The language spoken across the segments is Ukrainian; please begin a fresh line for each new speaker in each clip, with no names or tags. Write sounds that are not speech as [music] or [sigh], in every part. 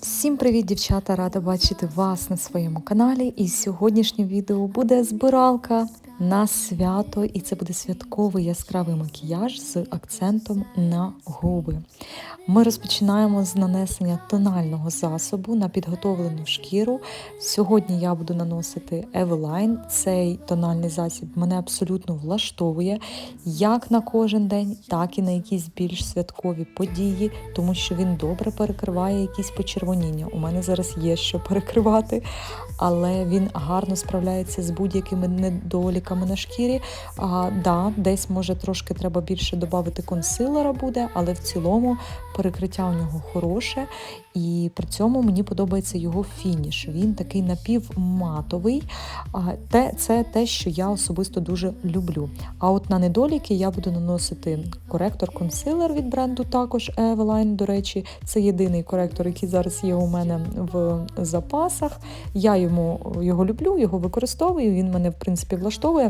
Всім привіт, дівчата! Рада бачити вас на своєму каналі. І сьогоднішнє відео буде збиралка на свято, і це буде святковий яскравий макіяж з акцентом на губи. Ми розпочинаємо з нанесення тонального засобу на підготовлену шкіру. Сьогодні я буду наносити Eveline. Цей тональний засіб мене абсолютно влаштовує як на кожен день, так і на якісь більш святкові події, тому що він добре перекриває якісь почервоніння. У мене зараз є що перекривати, але він гарно справляється з будь-якими недоліками на шкірі. А, да, десь може трошки треба більше додати консилера буде, але в цілому перекриття у нього хороше, і при цьому мені подобається його фініш. Він такий напівматовий. Те, це те, що я особисто дуже люблю. А от на недоліки я буду наносити коректор-консилер від бренду також Eveline, До речі, це єдиний коректор, який зараз є у мене в запасах. Я йому його люблю, його використовую. Він мене в принципі влаштовує.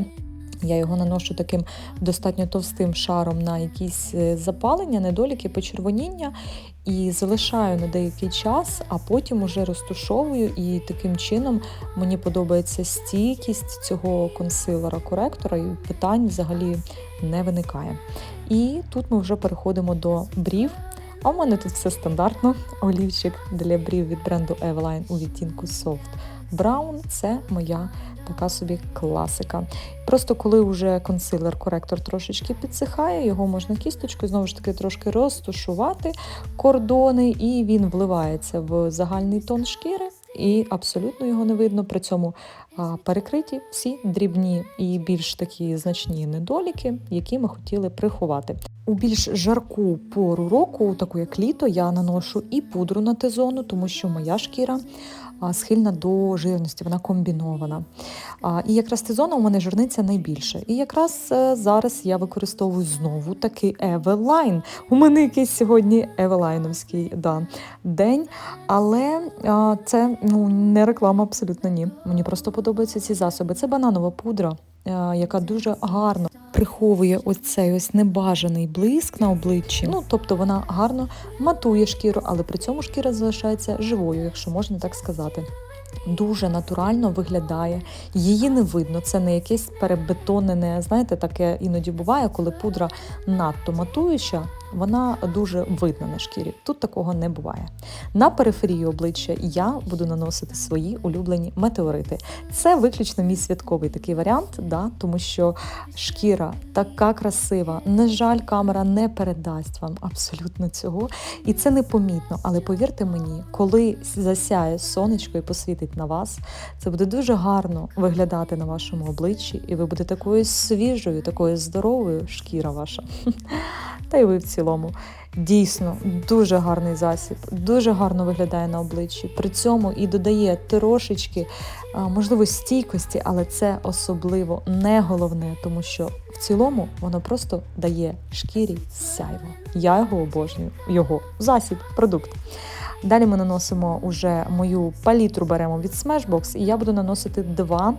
Я його наношу таким достатньо товстим шаром на якісь е, запалення, недоліки, почервоніння і залишаю на деякий час, а потім уже розтушовую. І таким чином мені подобається стійкість цього консилера-коректора, і питань взагалі не виникає. І тут ми вже переходимо до брів. А в мене тут все стандартно. Олівчик для брів від бренду Eveline у відтінку Soft Brown – це моя така собі класика. Просто коли вже консилер-коректор трошечки підсихає, його можна кісточкою знову ж таки трошки розтушувати кордони, і він вливається в загальний тон шкіри. І абсолютно його не видно. При цьому перекриті всі дрібні і більш такі значні недоліки, які ми хотіли приховати. У більш жарку пору року, таку як літо, я наношу і пудру на Т-зону, тому що моя шкіра схильна до жирності, вона комбінована. І якраз Т-зона у мене жирниця найбільше. І якраз е, зараз я використовую знову таки Eveline. У мене якийсь сьогодні евелайновський да, день. Але це ну, не реклама абсолютно ні. Мені просто подобаються ці засоби. Це бананова пудра, е, яка дуже гарно приховує оцей ось небажаний блиск на обличчі. Ну, тобто вона гарно матує шкіру, але при цьому шкіра залишається живою, якщо можна так сказати. Дуже натурально виглядає, її не видно. Це не якесь перебетонене, знаєте, таке іноді буває, коли пудра надто матуюча, вона дуже видна на шкірі. Тут такого не буває. На периферії обличчя я буду наносити свої улюблені метеорити. Це виключно мій святковий такий варіант, да, тому що шкіра така красива. На жаль, камера не передасть вам абсолютно цього. І це непомітно. Але повірте мені, коли засяє сонечко і посвітить на вас, це буде дуже гарно виглядати на вашому обличчі, і ви будете такою свіжою, такою здоровою шкіра ваша. [laughs] Та й ви в цілому. Дійсно, дуже гарний засіб, дуже гарно виглядає на обличчі. При цьому і додає трошечки, можливо, стійкості, але це особливо не головне, тому що в цілому воно просто дає шкірі сяйво. Я його обожнюю, його засіб, продукт. Далі ми наносимо уже мою палітру беремо від Smashbox, і я буду наносити два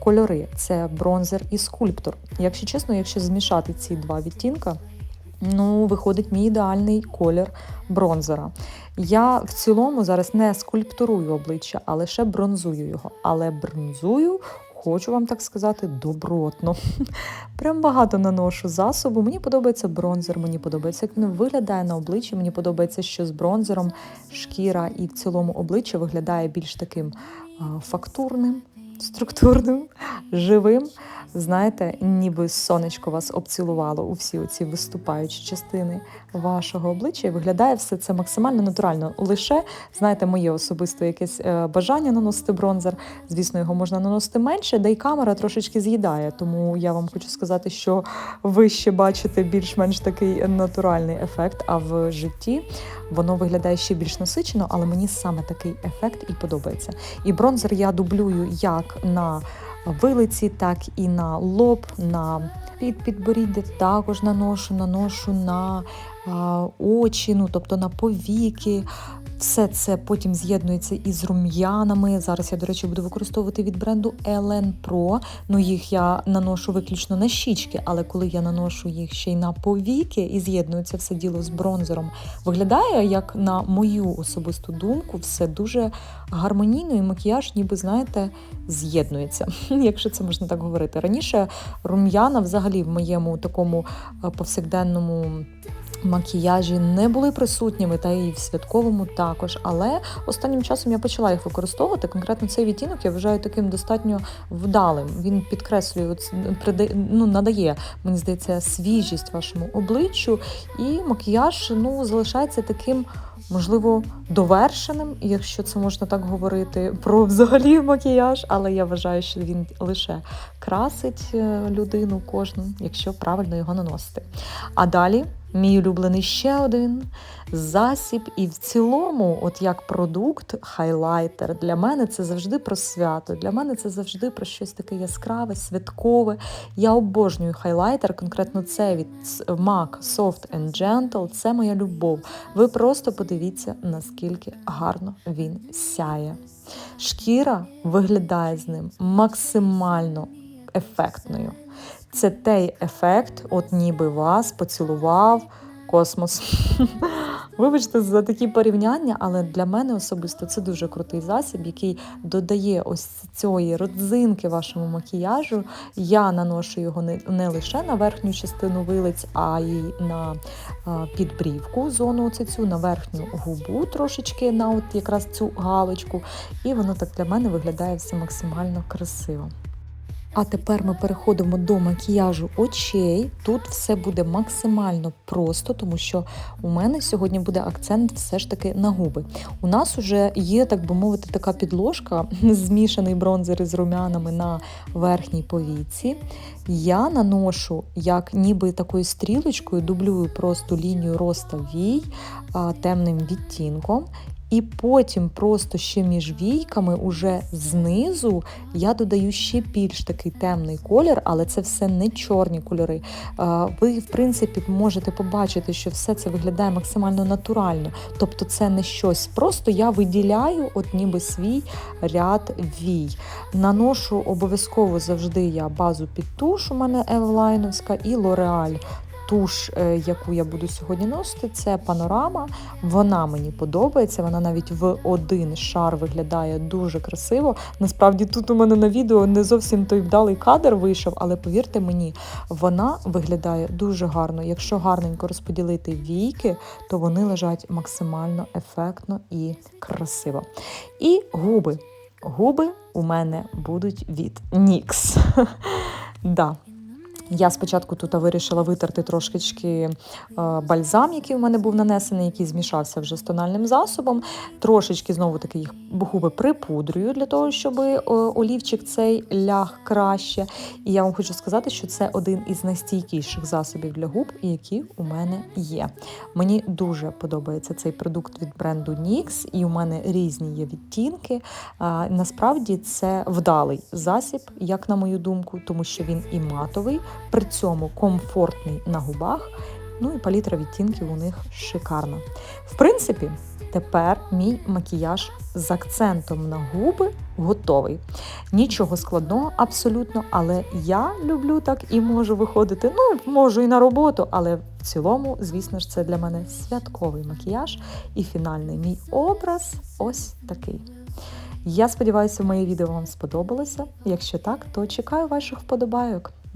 кольори: це бронзер і скульптор. Якщо чесно, якщо змішати ці два відтінка. Ну, виходить мій ідеальний колір бронзера. Я в цілому зараз не скульптурую обличчя, а лише бронзую його. Але бронзую, хочу вам так сказати, добротно. [laughs] Прям багато наношу засобу. Мені подобається бронзер, мені подобається, як він виглядає на обличчі. Мені подобається, що з бронзером шкіра і в цілому обличчя виглядає більш таким фактурним, структурним, живим знаєте, ніби сонечко вас обцілувало у всі оці виступаючі частини вашого обличчя. Виглядає все це максимально натурально. Лише, знаєте, моє особисте якесь е, бажання наносити бронзер. Звісно, його можна наносити менше, де й камера трошечки з'їдає. Тому я вам хочу сказати, що ви ще бачите більш-менш такий натуральний ефект, а в житті воно виглядає ще більш насичено, але мені саме такий ефект і подобається. І бронзер я дублюю як на вилиці, так і на лоб, на під підборіддя також наношу, наношу на очі, ну тобто на повіки. Все це потім з'єднується із рум'янами. Зараз я, до речі, буду використовувати від бренду Ellen Pro. Ну, їх я наношу виключно на щічки, але коли я наношу їх ще й на повіки і з'єднується все діло з бронзером, виглядає, як на мою особисту думку, все дуже гармонійно і макіяж, ніби знаєте, з'єднується, якщо це можна так говорити. Раніше рум'яна взагалі в моєму такому е, повсякденному макіяжі не були присутніми, та і в святковому також. Але останнім часом я почала їх використовувати. Конкретно цей відтінок я вважаю таким достатньо вдалим. Він підкреслює, ну, надає, мені здається, свіжість вашому обличчю, і макіяж ну, залишається таким. Можливо, довершеним, якщо це можна так говорити, про взагалі макіяж, але я вважаю, що він лише красить е, людину кожну, якщо правильно його наносити. А далі Мій улюблений ще один засіб, і в цілому, от як продукт, хайлайтер, для мене це завжди про свято. Для мене це завжди про щось таке яскраве, святкове. Я обожнюю хайлайтер, конкретно це від MAC Soft and Gentle. Це моя любов. Ви просто подивіться, наскільки гарно він сяє. Шкіра виглядає з ним максимально ефектною. Це той ефект, от ніби вас поцілував космос. [laughs] Вибачте за такі порівняння, але для мене особисто це дуже крутий засіб, який додає ось цієї родзинки вашому макіяжу. Я наношу його не, лише на верхню частину вилиць, а й на підбрівку, зону оцю, цю, на верхню губу трошечки на от якраз цю галочку. І воно так для мене виглядає все максимально красиво. А тепер ми переходимо до макіяжу очей. Тут все буде максимально просто, тому що у мене сьогодні буде акцент все ж таки на губи. У нас вже є, так би мовити, така підложка, [laughs] змішаний бронзер із румянами на верхній повіці. Я наношу, як ніби такою стрілочкою, дублюю просто лінію роста вій темним відтінком. І потім просто ще між війками, уже знизу, я додаю ще більш такий темний колір, але це все не чорні кольори. Ви, в принципі, можете побачити, що все це виглядає максимально натурально. Тобто це не щось. Просто я виділяю, от ніби свій ряд вій. Наношу обов'язково завжди я базу під туш, у мене Евлайновська і Лореаль туш, е, яку я буду сьогодні носити, це панорама. Вона мені подобається. Вона навіть в один шар виглядає дуже красиво. Насправді, тут у мене на відео не зовсім той вдалий кадр вийшов, але повірте мені, вона виглядає дуже гарно. Якщо гарненько розподілити війки, то вони лежать максимально ефектно і красиво. І губи. Губи у мене будуть від NYX. [laughs] да, я спочатку тут вирішила витерти трошечки бальзам, який у мене був нанесений, який змішався вже з тональним засобом. Трошечки знову таки їх губи припудрюю для того, щоб олівчик цей ляг краще. І я вам хочу сказати, що це один із найстійкіших засобів для губ, які у мене є. Мені дуже подобається цей продукт від бренду NYX, і у мене різні є відтінки. Насправді це вдалий засіб, як на мою думку, тому що він і матовий при цьому комфортний на губах. Ну і палітра відтінків у них шикарна. В принципі, тепер мій макіяж з акцентом на губи готовий. Нічого складного, абсолютно, але я люблю так і можу виходити. Ну, можу і на роботу, але в цілому, звісно ж, це для мене святковий макіяж і фінальний мій образ ось такий. Я сподіваюся, моє відео вам сподобалося. Якщо так, то чекаю ваших вподобайок.